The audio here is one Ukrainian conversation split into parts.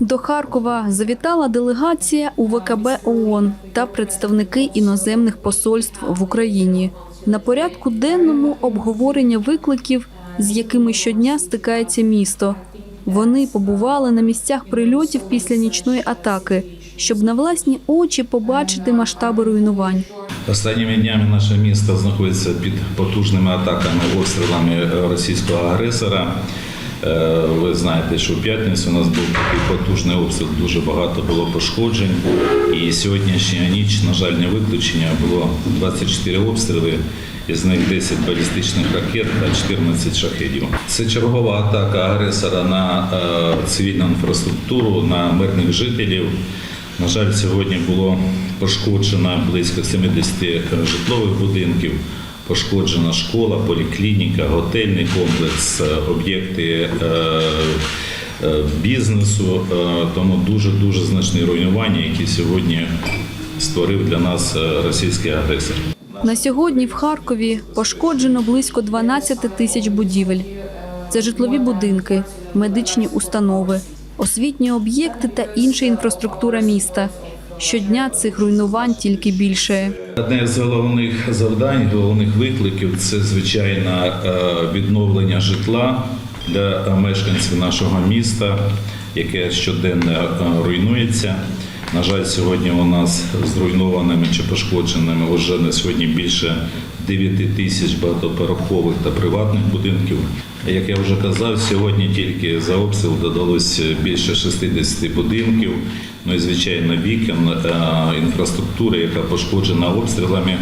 До Харкова завітала делегація УВКБ ООН та представники іноземних посольств в Україні. На порядку денному обговорення викликів, з якими щодня стикається місто. Вони побували на місцях прильотів після нічної атаки, щоб на власні очі побачити масштаби руйнувань. Останніми днями наше місто знаходиться під потужними атаками, обстрілами російського агресора. Е, Ви знаєте, що в п'ятницю у нас був такий потужний обстріл, дуже багато було пошкоджень. І сьогоднішня ніч, на жаль, не виключення, було 24 обстріли, із них 10 балістичних ракет та 14 шахедів. Це чергова атака агресора на е, цивільну інфраструктуру, на мирних жителів. На жаль, сьогодні було пошкоджено близько 70 житлових будинків, пошкоджена школа, поліклініка, готельний комплекс, е, об'єкти е, е, бізнесу. Тому дуже дуже значні руйнування, які сьогодні створив для нас російський агресор. На сьогодні в Харкові пошкоджено близько 12 тисяч будівель. Це житлові будинки, медичні установи, освітні об'єкти та інша інфраструктура міста. Щодня цих руйнувань тільки більше. Одне з головних завдань, головних викликів це звичайно е, відновлення житла для мешканців нашого міста, яке щоденно е, руйнується. На жаль, сьогодні у нас зруйнованими чи пошкодженими вже на сьогодні більше 9 тисяч багатоповерхових та приватних будинків. Як я вже казав, сьогодні тільки за обстріл додалось більше 60 будинків. Ну і звичайно вікон, е, інфраструктури, яка пошкоджена обстрілами.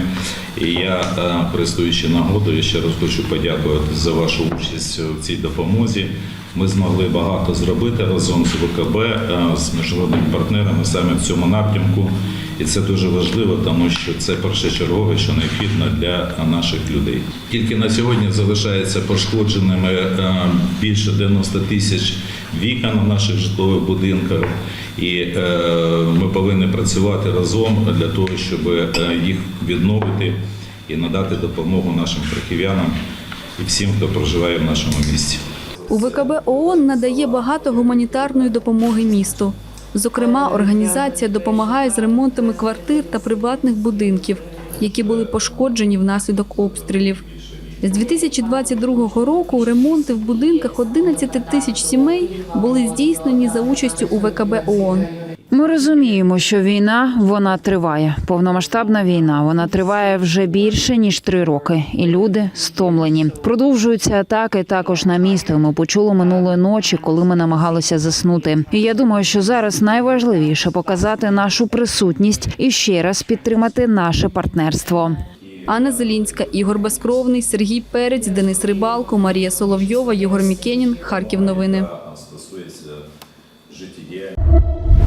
І я, е, користуючи нагодою, ще раз хочу подякувати за вашу участь в цій допомозі. Ми змогли багато зробити разом з ВКБ, е, з міжнародними партнерами саме в цьому напрямку. І це дуже важливо, тому що це першочергове, що необхідно для наших людей. Тільки на сьогодні залишається пошкодженими е, більше 90 тисяч вікон у наших житлових будинках, і е, ми повинні працювати разом для того, щоб е, їх відновити і надати допомогу нашим харків'янам і всім, хто проживає в нашому місті. УВКБ ООН надає багато гуманітарної допомоги місту. Зокрема, організація допомагає з ремонтами квартир та приватних будинків, які були пошкоджені внаслідок обстрілів. З 2022 року ремонти в будинках 11 тисяч сімей були здійснені за участю УВКБ ООН. Ми розуміємо, що війна вона триває. Повномасштабна війна вона триває вже більше ніж три роки, і люди стомлені. Продовжуються атаки також на місто. Ми почули минулої ночі, коли ми намагалися заснути. І я думаю, що зараз найважливіше показати нашу присутність і ще раз підтримати наше партнерство. Анна Зелінська, Ігор Безкровний, Сергій Перець, Денис Рибалко, Марія Соловйова, Єгор Мікенін. Харків новини. Стосується життєдіяльності.